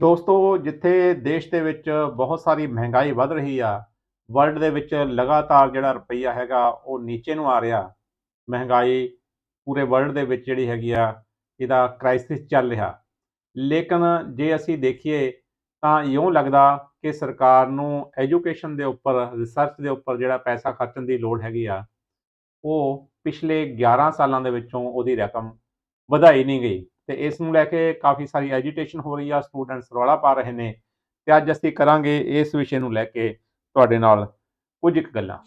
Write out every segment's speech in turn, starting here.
ਦੋਸਤੋ, ਜਿੱਥੇ ਦੇਸ਼ ਦੇ ਵਿੱਚ ਬਹੁਤ ਸਾਰੀ ਮਹਿੰਗਾਈ ਵੱਧ ਰਹੀ ਆ ਵਰਲਡ ਦੇ ਵਿੱਚ ਲਗਾਤਾਰ ਜਿਹੜਾ ਰੁਪਈਆ ਹੈਗਾ ਉਹ ਨੀਚੇ ਨੂੰ ਆ ਰਿਹਾ। ਮਹਿੰਗਾਈ ਪੂਰੇ ਵਰਲਡ ਦੇ ਵਿੱਚ ਜਿਹੜੀ ਹੈਗੀ ਆ, ਇਹਦਾ ਕ੍ਰਾਈਸਿਸ ਚੱਲ ਰਿਹਾ। ਲੇਕਿਨ ਜੇ ਅਸੀਂ ਦੇਖੀਏ, ਤਾਂ ਇਉਂ ਲੱਗਦਾ ਕਿ ਸਰਕਾਰ ਨੂੰ ਐਜੂਕੇਸ਼ਨ ਦੇ ਉੱਪਰ ਰਿਸਰਚ ਦੇ ਉੱਪਰ ਜਿਹੜਾ ਪੈਸਾ ਖਰਚਣ ਦੀ ਲੋੜ ਹੈਗੀ ਆ, ਉਹ ਪਿਛਲੇ 11 ਸਾਲਾਂ ਦੇ ਵਿੱਚੋਂ ਉਹਦੀ ਰਕਮ ਵਧਾਈ ਨਹੀਂ ਗਈ। ਤੇ ਇਸ ਨੂੰ ਲੈ ਕੇ ਕਾਫੀ ਸਾਰੀ ਐਜੀਟੇਸ਼ਨ ਹੋ ਰਹੀ ਆ ਸਟੂਡੈਂਟਸ ਰੌਲਾ ਪਾ ਰਹੇ ਨੇ ਤੇ ਅੱਜ ਅਸੀਂ ਕਰਾਂਗੇ ਇਸ ਵਿਸ਼ੇ ਨੂੰ ਲੈ ਕੇ ਤੁਹਾਡੇ ਨਾਲ ਕੁਝ ਇੱਕ ਗੱਲਾਂ।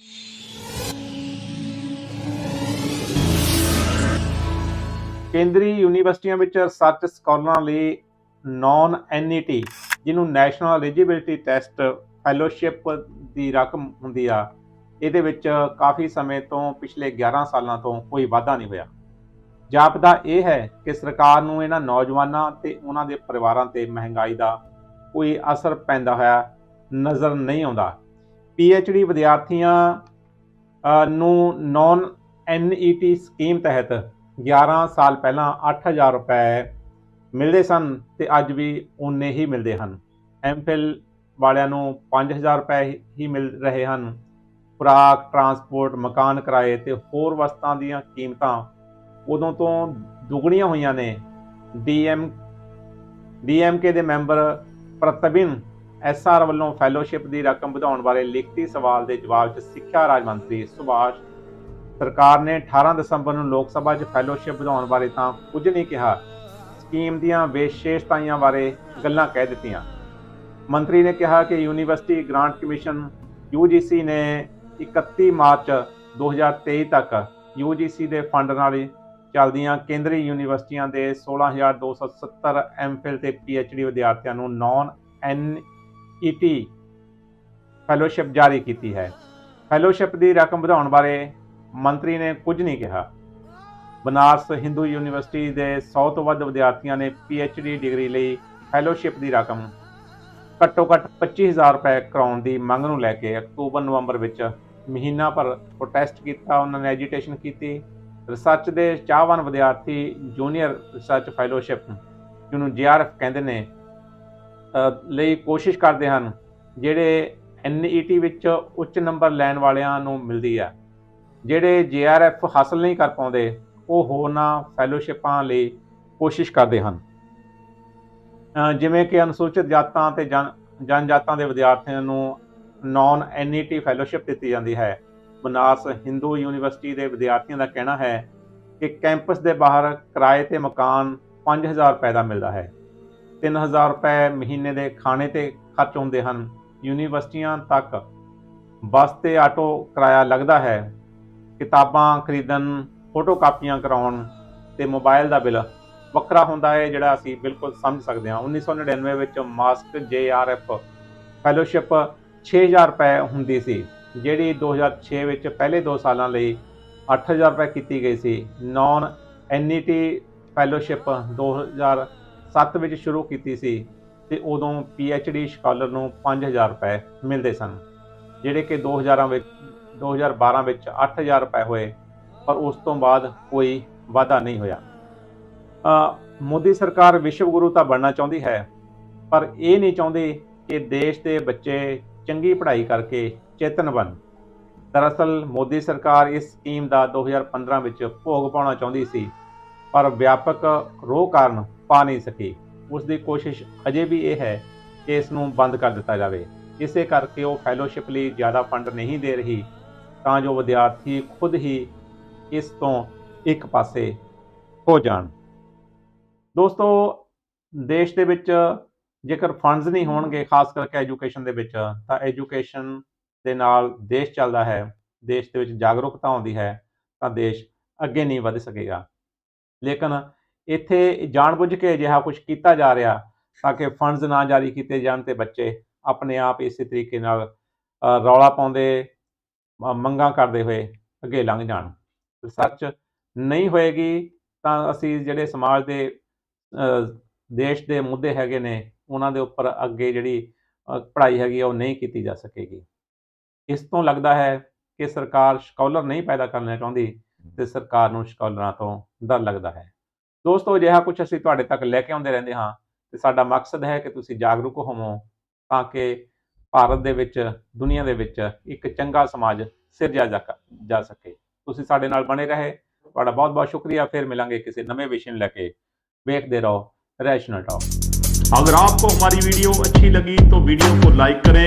ਕੇਂਦਰੀ ਯੂਨੀਵਰਸਿਟੀਆਂ ਵਿੱਚ ਰਿਸਰਚ ਸਕਾਲਰਾਂ ਲਈ ਨਾਨ ਐਨਈਟੀ ਜਿਹਨੂੰ ਨੈਸ਼ਨਲ ਐਲੀਜੀਬਿਲਟੀ ਟੈਸਟ ਫੈਲੋਸ਼ਿਪ ਦੀ ਰਕਮ ਹੁੰਦੀ ਆ, ਇਹਦੇ ਵਿੱਚ ਕਾਫੀ ਸਮੇਂ ਤੋਂ ਪਿਛਲੇ 11 ਸਾਲਾਂ ਤੋਂ ਕੋਈ ਵਾਧਾ ਨਹੀਂ ਹੋਇਆ। ਜਾਪਦਾ ਇਹ ਹੈ ਕਿ ਸਰਕਾਰ ਨੂੰ ਇਹਨਾਂ ਨੌਜਵਾਨਾਂ ਤੇ ਉਹਨਾਂ ਦੇ ਪਰਿਵਾਰਾਂ ਤੇ ਮਹਿੰਗਾਈ ਦਾ ਕੋਈ ਅਸਰ ਪੈਂਦਾ ਹੋਇਆ ਨਜ਼ਰ ਨਹੀਂ ਆਉਂਦਾ। ਡੀ ਵਿਦਿਆਰਥੀਆਂ ਅ, ਨੂੰ ਨੌਨ ਐਨਈਟੀ ਸਕੀਮ ਤਹਿਤ 11 ਸਾਲ ਪਹਿਲਾਂ 8000 ਰੁਪਏ ਮਿਲਦੇ ਸਨ ਤੇ ਅੱਜ ਵੀ ਉਨੇ ਹੀ ਮਿਲਦੇ ਹਨ। ਐਮਫਿਲ ਵਾਲਿਆਂ ਨੂੰ 5000 ਰੁਪਏ ਹੀ ਮਿਲ ਰਹੇ ਹਨ। ਖੁਰਾਕ ਟਰਾਂਸਪੋਰਟ ਮਕਾਨ ਕਿਰਾਏ ਤੇ ਹੋਰ ਵਸਤਾਂ ਦੀਆਂ ਕੀਮਤਾਂ ਉਦੋਂ ਤੋਂ ਦੁੱਗਣੀਆਂ ਹੋਈਆਂ ਨੇ। ਡੀਐਮ ਡੀਐਮਕੇ ਦੇ ਮੈਂਬਰ ਪ੍ਰਤਬਿਨ ਐਸਆਰ ਵੱਲੋਂ ਫੈਲੋਸ਼ਿਪ ਦੀ ਰਕਮ ਵਧਾਉਣ ਬਾਰੇ ਲਿਖਤੀ ਸਵਾਲ ਦੇ ਜਵਾਬ 'ਚ ਸਿੱਖਿਆ ਰਾਜ ਮੰਤਰੀ ਸੁਭਾਸ਼ ਸਰਕਾਰ ਨੇ 18 ਦਸੰਬਰ ਨੂੰ ਲੋਕ ਸਭਾ 'ਚ ਫੈਲੋਸ਼ਿਪ ਵਧਾਉਣ ਬਾਰੇ ਤਾਂ ਕੁਝ ਨਹੀਂ ਕਿਹਾ। ਸਕੀਮ ਦੀਆਂ ਵਿਸ਼ੇਸ਼ਤਾਵਾਂ ਬਾਰੇ ਗੱਲਾਂ ਕਹਿ ਦਿੱਤੀਆਂ। ਮੰਤਰੀ ਨੇ ਕਿਹਾ ਕਿ ਯੂਨੀਵਰਸਿਟੀ ਗ੍ਰਾਂਟ ਕਮਿਸ਼ਨ UGC ਨੇ 31 ਮਾਰਚ 2023 ਤੱਕ UGC ਦੇ ਫੰਡ ਨਾਲ ਚੱਲਦੀਆਂ ਕੇਂਦਰੀ ਯੂਨੀਵਰਸਿਟੀਆਂ ਦੇ 16270 ਐਮਫਿਲ ਤੇ PhD ਵਿਦਿਆਰਥੀਆਂ ਨੂੰ ਨਾਨ NET ਫੈਲੋਸ਼ਿਪ ਜਾਰੀ ਕੀਤੀ ਹੈ। ਫੈਲੋਸ਼ਿਪ ਦੀ ਰਕਮ ਵਧਾਉਣ ਬਾਰੇ ਮੰਤਰੀ ਨੇ ਕੁਝ ਨਹੀਂ ਕਿਹਾ। ਬਨਾਰਸ ਹਿੰਦੂ ਯੂਨੀਵਰਸਿਟੀ ਦੇ 100 ਤੋਂ ਵੱਧ ਵਿਦਿਆਰਥੀਆਂ ਨੇ PhD ਡਿਗਰੀ ਲਈ ਫੈਲੋਸ਼ਿਪ ਦੀ ਰਕਮ ਘੱਟੋ ਘੱਟ 25000 ਰੁਪਏ ਕਰਾਉਣ ਦੀ ਮੰਗ ਨੂੰ ਲੈ ਕੇ ਅਕਤੂਬਰ ਨਵੰਬਰ ਵਿੱਚ ਮਹੀਨਾ ਭਰ ਪ੍ਰੋਟੈਸਟ ਕੀਤਾ, ਉਹਨਾਂ ਨੇ ਐਜੀਟੇਸ਼ਨ ਕੀਤੀ। ਰਿਸਰਚ ਦੇ ਚਾਹਵਾਨ ਵਿਦਿਆਰਥੀ ਜੂਨੀਅਰ ਰਿਸਰਚ ਫੈਲੋਸ਼ਿਪ ਜਿਹਨੂੰ JRF ਕਹਿੰਦੇ ਨੇ ਲਈ ਕੋਸ਼ਿਸ਼ ਕਰਦੇ ਹਨ, ਜਿਹੜੇ NET ਵਿੱਚ ਉੱਚ ਨੰਬਰ ਲੈਣ ਵਾਲਿਆਂ ਨੂੰ ਮਿਲਦੀ ਆ ਜਿਹੜੇ JRF ਹਾਸਲ ਨਹੀਂ ਕਰ ਪਾਉਂਦੇ, ਉਹ ਹੋਰਨਾਂ ਫੈਲੋਸ਼ਿਪਾਂ ਲਈ ਕੋਸ਼ਿਸ਼ ਕਰਦੇ ਹਨ। ਜਿਵੇਂ ਕਿ ਅਨੁਸੂਚਿਤ ਜਾਤਾਂ ਤੇ ਜਨ ਜਾਤਾਂ ਦੇ ਵਿਦਿਆਰਥੀਆਂ ਨੂੰ ਨਾਨ ਐਨਈਟੀ ਫੈਲੋਸ਼ਿਪ ਦਿੱਤੀ ਜਾਂਦੀ ਹੈ। ਬਨਾਰਸ ਹਿੰਦੂ ਯੂਨੀਵਰਸਿਟੀ ਦੇ ਵਿਦਿਆਰਥੀਆਂ ਦਾ ਕਹਿਣਾ ਹੈ ਕਿ ਕੈਂਪਸ ਦੇ ਬਾਹਰ ਕਿਰਾਏ ਤੇ ਮਕਾਨ 5000 ਰੁਪਏ ਦਾ ਮਿਲਦਾ ਹੈ। 3000 ਰੁਪਏ ਮਹੀਨੇ ਦੇ ਖਾਣੇ ਤੇ ਖਰਚ ਹੁੰਦੇ ਹਨ। ਯੂਨੀਵਰਸਿਟੀਆਂ ਤੱਕ ਬੱਸ ਤੇ ਆਟੋ ਕਿਰਾਇਆ ਲੱਗਦਾ ਹੈ। ਕਿਤਾਬਾਂ ਖਰੀਦਣ ਫੋਟੋ ਕਾਪੀਆਂ ਕਰਾਉਣ ਤੇ ਮੋਬਾਈਲ ਦਾ ਬਿੱਲ ਵੱਖਰਾ ਹੁੰਦਾ ਹੈ, ਜਿਹੜਾ ਅਸੀਂ ਬਿਲਕੁਲ ਸਮਝ ਸਕਦੇ ਹਾਂ। 1999 ਵਿੱਚ ਮਾਸਕ JRF ਫੈਲੋਸ਼ਿਪ 6000 ਰੁਪਏ ਹੁੰਦੀ ਸੀ। ਜਿਹੜੀ 2006 ਵਿੱਚ ਪਹਿਲੇ 2 ਸਾਲਾਂ ਲਈ 8000 ਰੁਪਏ ਕੀਤੀ ਗਈ ਸੀ ਨਾਨ ਐਨਈਟੀ ਫੈਲੋਸ਼ਿਪ 2007 ਵਿੱਚ ਸ਼ੁਰੂ ਕੀਤੀ ਸੀ ਤੇ ਉਦੋਂ PhD ਸਕਾਲਰ ਨੂੰ 5000 ਰੁਪਏ ਮਿਲਦੇ ਸਨ, ਜਿਹੜੇ ਕਿ 2000 ਵਿੱਚ 2012 ਵਿੱਚ 8000 ਰੁਪਏ ਹੋਏ, ਪਰ ਉਸ ਤੋਂ ਬਾਅਦ ਕੋਈ ਵਾਧਾ ਨਹੀਂ ਹੋਇਆ। ਮੋਦੀ ਸਰਕਾਰ ਵਿਸ਼ਵ ਗੁਰੂ ਤਾਂ ਬਣਨਾ ਚਾਹੁੰਦੀ ਹੈ, ਪਰ ਇਹ ਨਹੀਂ ਚਾਹੁੰਦੀ ਕਿ ਦੇਸ਼ ਦੇ ਬੱਚੇ ਚੰਗੀ ਪੜ੍ਹਾਈ ਕਰਕੇ ਚੇਤਨ ਬਣ। ਦਰਅਸਲ ਮੋਦੀ ਸਰਕਾਰ ਇਸ ਸਕੀਮ ਦਾ 2015 ਵਿੱਚ ਭੋਗ ਪਾਉਣਾ ਚਾਹੁੰਦੀ ਸੀ, ਪਰ ਵਿਆਪਕ ਰੋਹ ਕਾਰਨ ਪਾ ਨਹੀਂ ਸਕੀ। ਉਸ ਦੀ ਕੋਸ਼ਿਸ਼ ਅਜੇ ਵੀ ਇਹ ਹੈ ਕਿ ਇਸ ਨੂੰ ਬੰਦ ਕਰ ਦਿੱਤਾ ਜਾਵੇ। ਇਸੇ ਕਰਕੇ ਉਹ ਫੈਲੋਸ਼ਿਪ ਲਈ ਜ਼ਿਆਦਾ ਫੰਡ ਨਹੀਂ ਦੇ ਰਹੀ, ਤਾਂ ਜੋ ਵਿਦਿਆਰਥੀ ਖੁਦ ਹੀ ਇਸ ਤੋਂ ਇੱਕ ਪਾਸੇ ਹੋ ਜਾਣ। ਦੋਸਤੋ, ਦੇਸ਼ ਦੇ ਵਿੱਚ ਜੇਕਰ ਫੰਡਸ ਨਹੀਂ ਹੋਣਗੇ, ਖਾਸ ਕਰਕੇ ਐਜੂਕੇਸ਼ਨ ਦੇ ਵਿੱਚ, ਤਾਂ ਐਜੂਕੇਸ਼ਨ ਦੇ ਨਾਲ ਦੇਸ਼ ਚੱਲਦਾ ਹੈ, ਦੇਸ਼ ਦੇ ਵਿੱਚ ਜਾਗਰੂਕਤਾ ਆਉਂਦੀ ਹੈ, ਤਾਂ ਦੇਸ਼ ਅੱਗੇ ਨਹੀਂ ਵਧ ਸਕੇਗਾ। ਲੇਕਿਨ ਇੱਥੇ ਜਾਣਬੁੱਝ ਕੇ ਅਜਿਹਾ ਕੁਝ ਕੀਤਾ ਜਾ ਰਿਹਾ ਤਾਂ ਕਿ ਫੰਡਸ ਨਾ ਜਾਰੀ ਕੀਤੇ ਜਾਣ ਤੇ ਬੱਚੇ ਆਪਣੇ ਆਪ ਇਸੇ ਤਰੀਕੇ ਨਾਲ ਰੌਲਾ ਪਾਉਂਦੇ ਮੰਗਾਂ ਕਰਦੇ ਹੋਏ ਅੱਗੇ ਲੰਘ ਜਾਣ। ਰਿਸਰਚ ਨਹੀਂ ਹੋਏਗੀ ਤਾਂ ਅਸੀਂ ਜਿਹੜੇ ਸਮਾਜ ਦੇ ਦੇਸ਼ ਦੇ ਮੁੱਦੇ ਹੈਗੇ ਨੇ, ਉਹਨਾਂ ਦੇ ਉੱਪਰ ਅੱਗੇ ਜਿਹੜੀ ਪੜ੍ਹਾਈ ਹੈਗੀ ਆ, ਉਹ ਨਹੀਂ ਕੀਤੀ ਜਾ ਸਕੇਗੀ। ਇਸ ਤੋਂ ਲੱਗਦਾ ਹੈ ਕਿ ਸਰਕਾਰ ਸਕਾਲਰ ਨਹੀਂ ਪੈਦਾ ਕਰਨਾ ਚਾਹੁੰਦੀ ਤੇ ਸਰਕਾਰ ਨੂੰ ਸਕਾਲਰਾਂ ਤੋਂ ਡਰ ਲੱਗਦਾ ਹੈ ਦੋਸਤੋ ਅਜਿਹਾ ਕੁਝ ਅਸੀਂ ਤੁਹਾਡੇ ਤੱਕ ਲੈ ਕੇ ਆਉਂਦੇ ਰਹਿੰਦੇ ਹਾਂ ਤੇ ਸਾਡਾ ਮਕਸਦ ਹੈ ਕਿ ਤੁਸੀਂ ਜਾਗਰੂਕ ਹੋਵੋ ਤਾਂ ਕਿ ਭਾਰਤ ਦੇ ਵਿੱਚ ਦੁਨੀਆ ਦੇ ਵਿੱਚ ਇੱਕ ਚੰਗਾ ਸਮਾਜ ਸਿਰਜਿਆ ਜਾ ਜਾ ਸਕੇ ਤੁਸੀਂ ਸਾਡੇ ਨਾਲ ਬਣੇ ਰਹੇ ਤੁਹਾਡਾ ਬਹੁਤ ਬਹੁਤ ਸ਼ੁਕਰੀਆ ਫਿਰ ਮਿਲਾਂਗੇ ਕਿਸੇ ਨਵੇਂ ਵਿਸ਼ੇ ਨੂੰ ਲੈ ਕੇ ਵੇਖਦੇ ਰਹੋ ਰੈਸ਼ਨਲ ਟਾਕ अगर आपको हमारी वीडियो अच्छी लगी तो वीडियो को लाइक करें